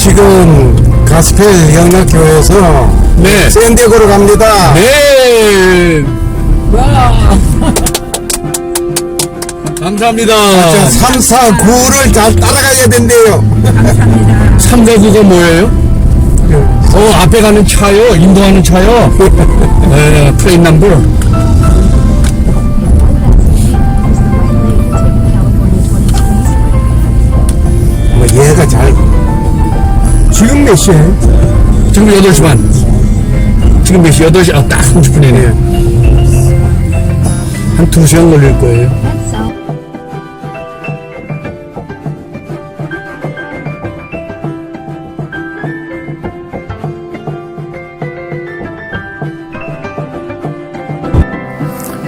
네, 지금 가스펠 영락교에서 네. 샌디에고로 갑니다. 네. 감사합니다. 자, 3, 4, 9를 잘 따라가야 된대요. 3, 4, 9가 뭐예요? 어, 앞에 가는 차요? 인도하는 차요? 네, 플레인 넘버. 뭐 얘가 잘. 지금 몇 시에? 지금 8시 반. 지금 몇 시? 8시, 아, 딱 30분이네. 한 2시간 걸릴 거예요.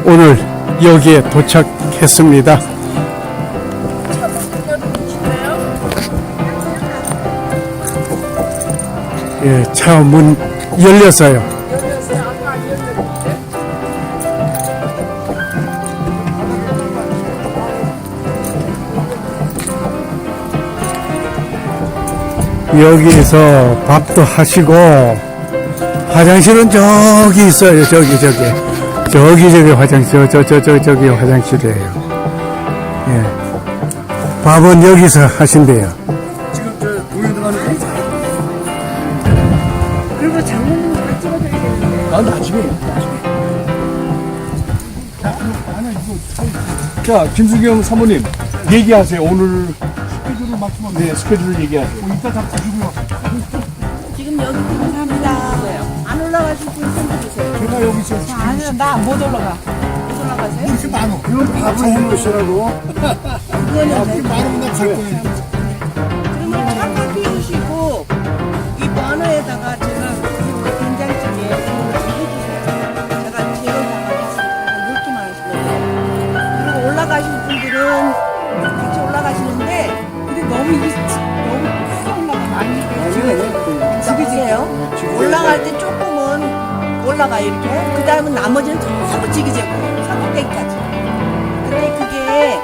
오늘 여기에 도착했습니다. 예, 차 문 열렸어요. 여기서 밥도 하시고 화장실은 저기 있어요. 저기 저기 저기 저기 화장실 저 저 저 저기 화장실이에요. 예. 밥은 여기서 하신대요. 그리고 장모님 다 찍어드려야 되는데. 아, 나중에. 자, 김수경 사모님, 얘기하세요. 오늘 스케줄을 맞추면 네, 스케줄을 얘기하세요. 이따 다 주시고요. 지금 여기 지금 합니다. 안 올라가실 분 손들으세요. 제가 여기 있어요. 아니요, 나 못 올라가. 못 올라가세요? 혹시 많어. 그럼 밥을 해놓으시라고. 이거는 많으면 갈 거예요. 올라가요 이렇게. 그 다음은 나머지는 전부 지그재고 선꼭대기까지. 근데 그게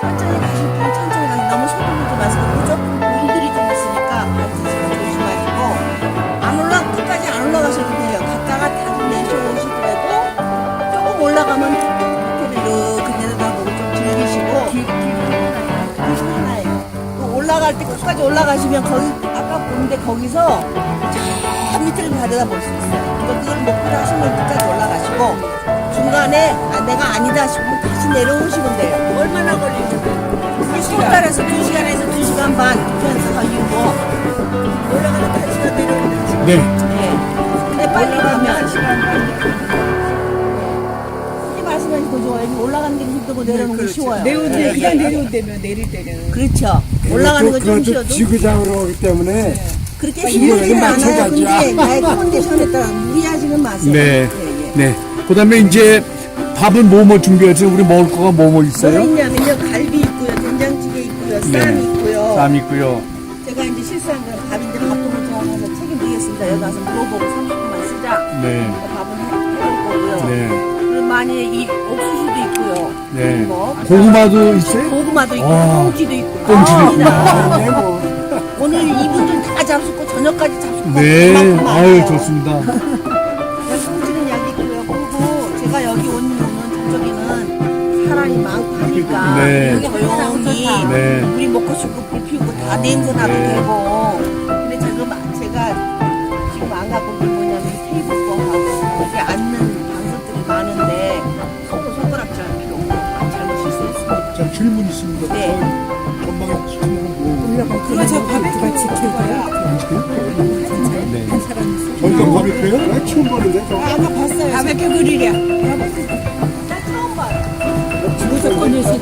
천천히 가실 분 천천히 가시 너무 내지 마시고 무조건 물들이 좀 있으니까 조심하시고 안 올라 끝까지 안 올라가셔도 돼요. 갔다가 다시 내려오시더라도 조금 올라가면 이렇게 내려다보고 좀 즐기시고 그게 하나예요. 또 올라갈 때 끝까지 올라가시면 거기 보는데 거기서 저 밑을 내려다 볼 수 있어요. 그걸 목표로 하시면 끝까지 올라가시고 중간에 아, 내가 아니다 싶으면 다시 내려오시면 돼요. 얼마나 걸리죠? 토탈에서 2시간에서 2시간 반 편서 이고 올라가는 1시간 내려오는 1시간 네. 네. 근데 빨리 가면 크게 말씀하시면 더 좋아요. 여기 올라가는 게 힘들고 내려오는 게 쉬워요. 내려오는데 그냥 내려오대면 내릴 때는 그렇죠. 올라가는 건좀 그것도 쉬워도 지그장으로 오기 때문에 그렇게 힘들지는 이거는 않아요. 근데 나의 컨디션에 따라 무리하지는 마세요. 네. 예, 예. 네. 그 다음에 이제 밥은 뭐 뭐 준비했어요? 우리 먹을 거가 뭐뭐 있어요? 있냐면요. 갈비 있고요. 된장찌개 있고요. 쌈 네. 있고요. 쌈 있고요. 제가 이제 실수한 건 밥인데 밥통을 정하면서 책임지겠습니다. 여기 와서 물어보고 30분만 쓰자. 네. 밥은 해- 해올 거고요. 네. 그리고 만약에 이 옥수수도 있고요. 네. 뭐, 고구마도 있어요? 고구마도 있고 아. 꽁치도 있고. 꽁치도. 네, 뭐. 오늘 이분들 다 잡수고 저녁까지 잡수고 네. 그만큼 아유, 많아요. 좋습니다. 꽁치는 약이 있고요. 그리고 제가 여기 온 이유는 저쪽에는 사람이 많고 하니까 네. 여기 조용히 네. 우리 먹고 싶고 불 피우고 다 냄새 나도 네. 되고 근데 마- 제가 지금 안 갖고 온게 뭐냐면 테이블권하고 여기 앉는 방석들이 많은데 서로 손가락질 할 필요 없고 잘못 실수했습니다. 자, 질문 있습니다. 네. 뭐. 그거 저 누가 지켜줘요? 네. 저희가 버릴게요? 나 처음 보는데. 저. 아까 봤어요. 바베큐 그릴이야. 나 처음 봐요. 무조건 일시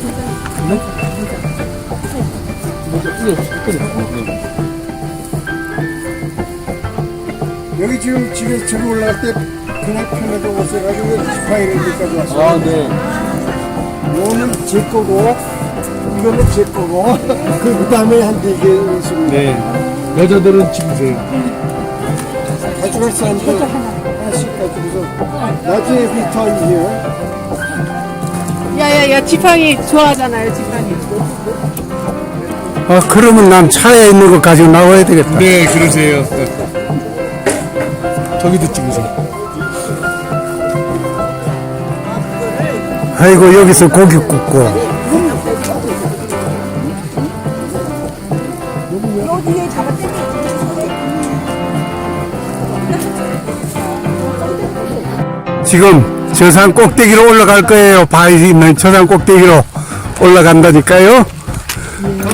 여기 지금 집에서 저기 올라갈 때 그날 편하게 오셔가지고 지파이랜드까지 왔어요. 아, 네. 요는 제 거고, 이거는 제 거고, 그 다음에 한 네 개 있습니다. 네. 여자들은 집으세요. 가져갈 사람들 하나씩 가지고서 나중에 리턴이에요. 야야야 지팡이 좋아하잖아요 지팡이. 아, 그러면 난 차에 있는 거 가지고 나와야 되겠다. 네, 그러세요. 저기도 찍으세요. 아이고, 여기서 고기 굽고. 지금 저산 꼭대기로 올라갈 거예요. 바위 있는 저산 꼭대기로 올라간다니까요.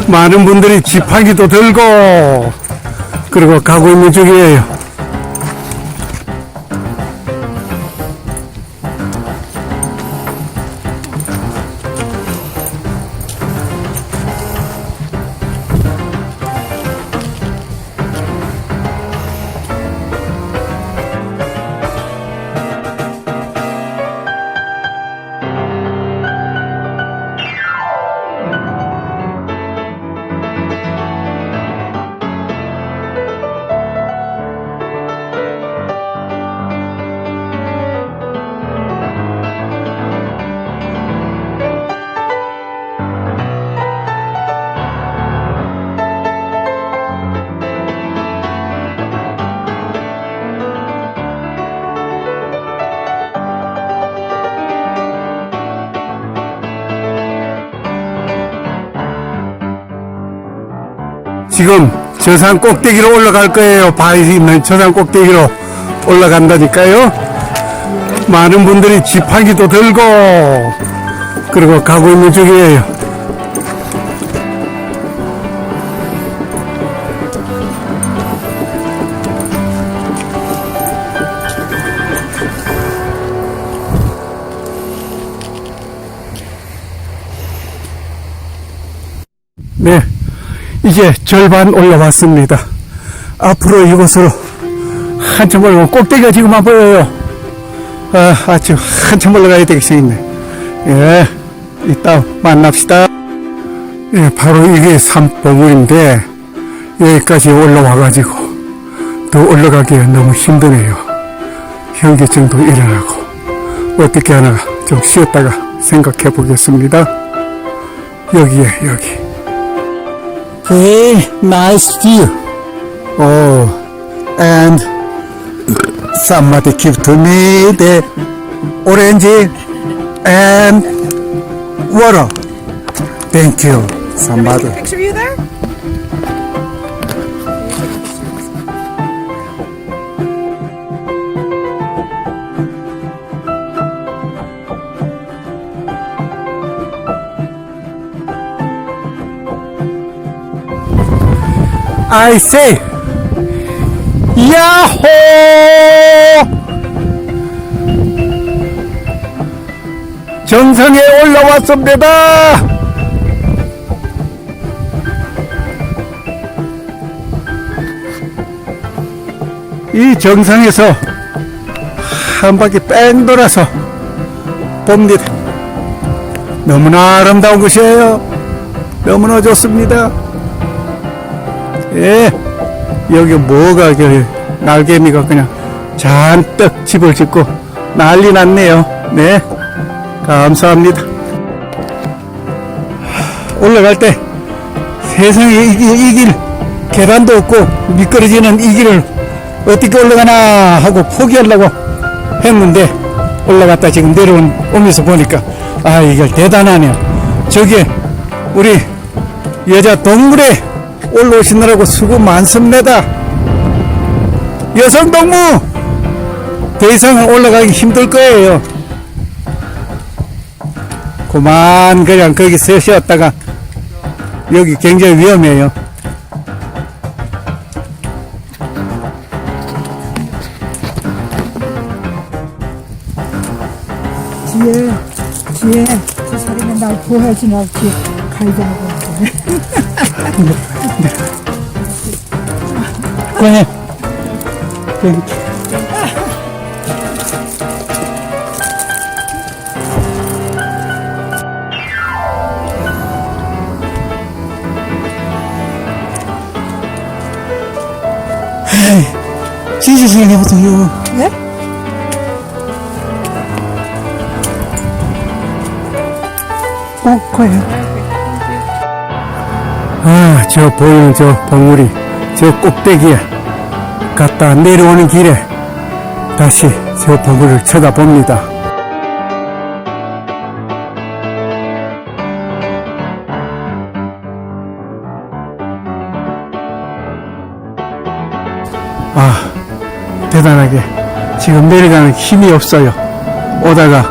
많은 분들이 지팡이도 들고 그리고 가고 있는 중이에요. 지금 저산 꼭대기로 올라갈 거예요. 바위 있는 저산 꼭대기로 올라간다니까요. 많은 분들이 지팡이도 들고 그리고 가고 있는 중이에요. 네, 이제 절반 올라왔습니다. 앞으로 이곳으로 한참 올라 꼭대기가 지금 안 보여요. 아, 아주 한참 올라가야 되겠습니다. 예, 이따 만납시다. 예, 바로 이게 산봉우인데 여기까지 올라와가지고 더 올라가기가 너무 힘드네요. 현기증도 일어나고 어떻게 하나 좀 쉬었다가 생각해 보겠습니다. 여기에 여기. Hey, nice view. Oh, and somebody give to me the orange and water. Thank you, somebody. Picture of you there? I say, 야호! 정상에 올라왔습니다. 이 정상에서 한 바퀴 뺑 돌아서 봅니다. 너무나 아름다운 곳이에요. 너무나 좋습니다. 예, 여기 뭐가 그 날개미가 그냥 잔뜩 집을 짓고 난리 났네요. 네, 감사합니다. 올라갈 때 세상에 이, 길, 계단도 없고 미끄러지는 이 길을 어떻게 올라가나 하고 포기하려고 했는데 올라갔다 지금 내려온 오면서 보니까 아 이걸 대단하네요. 저게 우리 여자 동물에 올라오시느라고 수고 많습니다. 여성 동무 더 이상은 올라가기 힘들 거예요. 그만 그냥 거기 서셨다가 여기 굉장히 위험해요. 뒤에, 뒤에 저 사람이 날 보호하지 않지. 가이드하고 그냥 지지질 해보세요. 네? 꼭 거예요. 아, 저 보이는 저 봉우리, 저 꼭대기에 갔다 내려오는 길에 다시 저 봉우리를 쳐다봅니다. 아, 대단하게 지금 내려가는 힘이 없어요. 오다가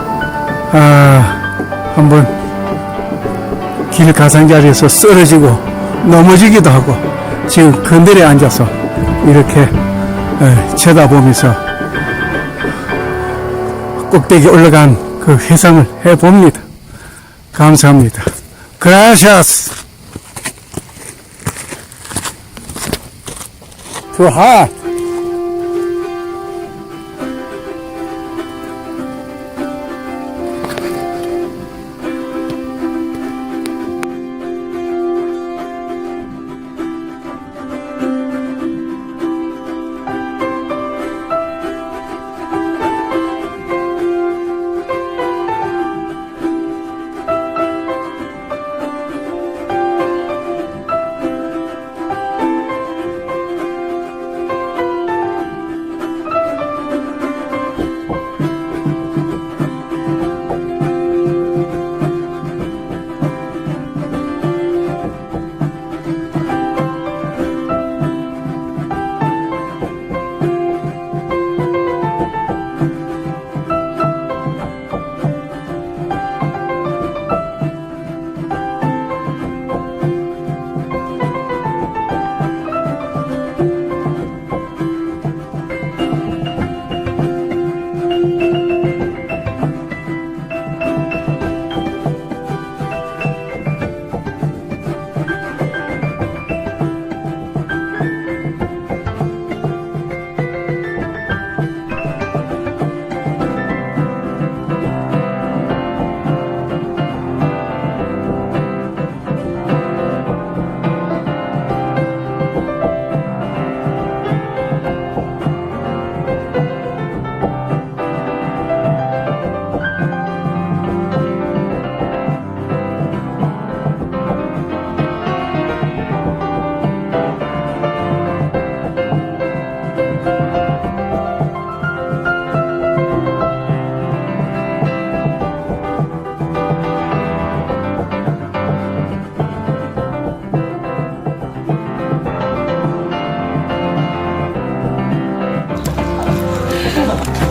아, 한번 길 가장자리에서 쓰러지고 넘어지기도 하고 지금 건들에 앉아서 이렇게 에, 쳐다보면서 꼭대기 올라간 그 회상을 해봅니다. 감사합니다. 그라샤스. 좋아.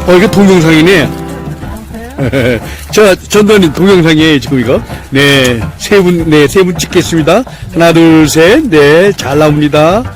어, 이거 동영상이네. 저, 전도는 동영상이에요, 지금 이거. 네, 세 분, 네, 세 분 찍겠습니다. 하나, 둘, 셋, 네, 잘 나옵니다. 네.